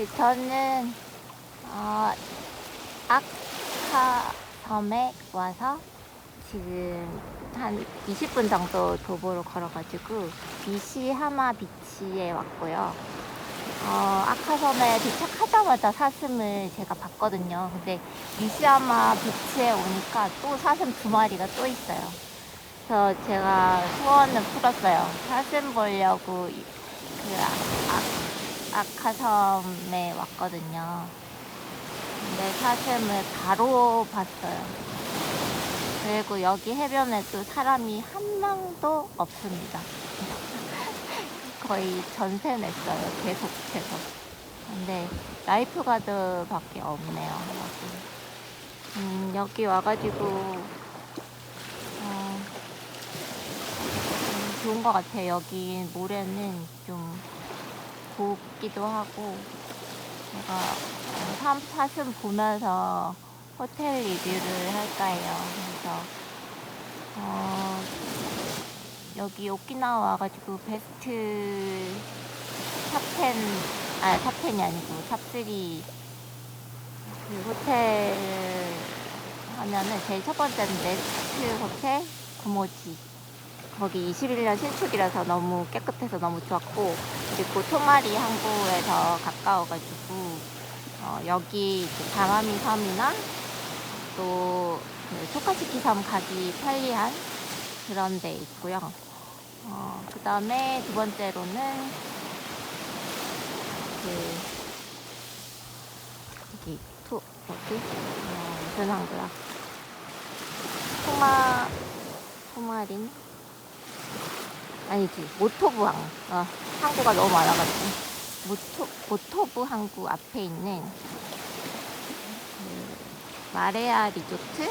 네, 저는 어, 아카 섬에 와서 지금 한 20분 정도 도보로 걸어가지고 비시하마 비치에 왔고요. 어, 아카섬에 도착하자마자 사슴을 제가 봤거든요. 근데 비시하마 비치에 오니까 또 사슴 두 마리가 또 있어요. 그래서 제가 소원을 풀었어요. 사슴 보려고 이- 그 아카섬에 왔거든요. 근데 사슴을 바로 봤어요. 그리고 여기 해변에 또 사람이 한 명도 없습니다. 거의 전세 냈어요. 계속해서. 근데 라이프가드밖에 없네요. 여기. 음, 여기 와가지고 어, 음, 좋은 것 같아요. 여기 모래는 좀 곱기도 하고 제가 사슴 보면서 호텔 리뷰를 할까 해요. 그래서 어, 여기 오키나와 와가지고 베스트 탑10 아 탑10이 아니고 탑3 그 호텔 하면은 제일 첫 번째는 네스트 호텔 구모지 거기 21년 신축이라서 너무 깨끗해서 너무 좋았고 그리고 토마리 항구에서 가까워가지고 어, 여기 다마미 섬이나 또 그 토카시키 섬 가기 편리한 그런 데 있고요. 어, 그 다음에 두 번째로는 그 여기 토 뭐지? 어, 무슨 항구야? 토마 토마린 아니지. 모토부 항 어, 항구가 너무 많아가지고. 모토 모토부 항구 앞에 있는 그 마레아 리조트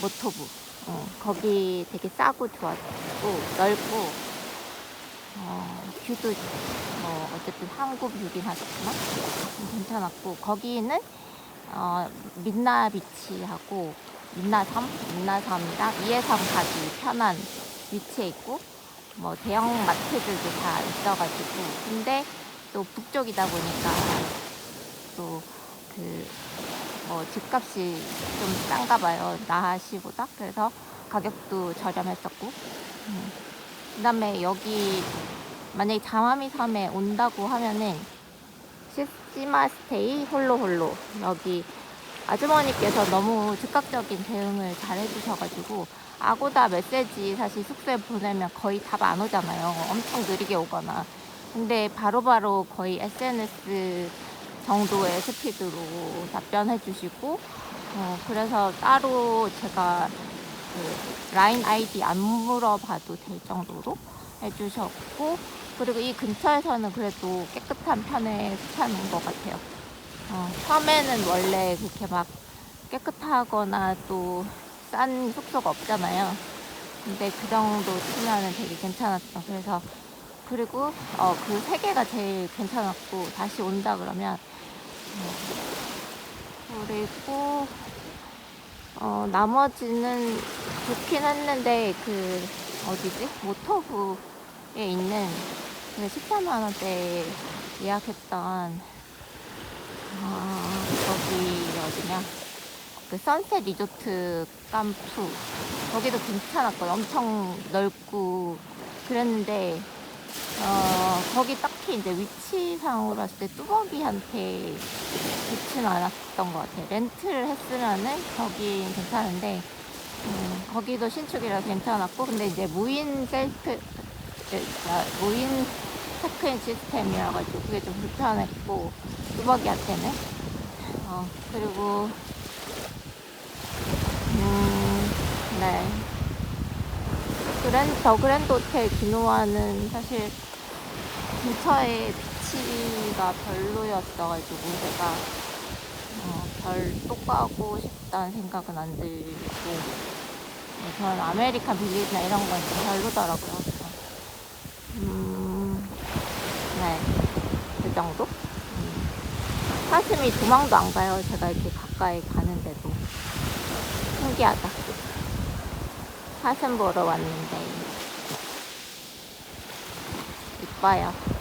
모토부. 어, 거기 되게 싸고 좋았고 넓고 어, 뷰도 뭐 어쨌든 한국 뷰긴 하지만 괜찮았고 거기는 어, 민나 비치하고 민나섬 민나섬이랑 이해섬 가기 편한 위치에 있고 뭐 대형 마트들도 다 있어가지고. 근데 또 북쪽이다 보니까 또 그 뭐 집값이 좀 싼가 봐요. 나시보다. 그래서 가격도 저렴했었고. 음. 그 다음에 여기 만약에 자마미 섬에 온다고 하면은 시스마 스테이 홀로 홀로. 여기 아주머니께서 너무 즉각적인 대응을 잘 해주셔가지고 아고다 메시지 사실 숙소에 보내면 거의 답 안 오잖아요. 엄청 느리게 오거나. 근데 바로 바로 거의 SNS 정도의 스피드로 답변해 주시고, 어, 그래서 따로 제가 그 라인 아이디 안 물어봐도 될 정도로 해주셨고, 그리고 이 근처에서는 그래도 깨끗한 편에 속하는 것 같아요. 어, 섬에는 원래 그렇게 막 깨끗하거나 또 싼 숙소가 없잖아요. 근데 그 정도 치면은 되게 괜찮았어. 그래서 그리고 어, 그 세 개가 제일 괜찮았고 다시 온다 그러면 어, 그리고 어, 나머지는 좋긴 했는데 그 어디지 모터부에 있는 그 14만 원대 예약했던 아, 거기 어디냐? 그 선셋 리조트 깜푸. 거기도 괜찮았거든. 엄청 넓고 그랬는데, 어, 거기 딱히 이제 위치상으로 봤을 때 뚜벅이한테 좋지는 않았던 것 같아요. 렌트를 했으면은 거기 괜찮은데, 음, 거기도 신축이라서 괜찮았고, 근데 이제 무인 셀프, 에, 아, 무인 체크인 시스템이라가지고 그게 좀 불편했고, 뚜벅이한테는. 어, 그리고, 음, 네. 그랜, 더 그랜드 호텔 기노아는 사실 근처에 비치가 별로였어가지고 제가 어, 별또 가고 싶다는 생각은 안 들고 어, 저는 아메리칸 빌리지나 이런 건 좀 별로더라고요. 음, 네. 그 정도? 음. 사슴이 도망도 안 가요. 제가 이렇게 가까이 가는데도. 신기하다. 사슴 보러 왔는데. 이뻐요.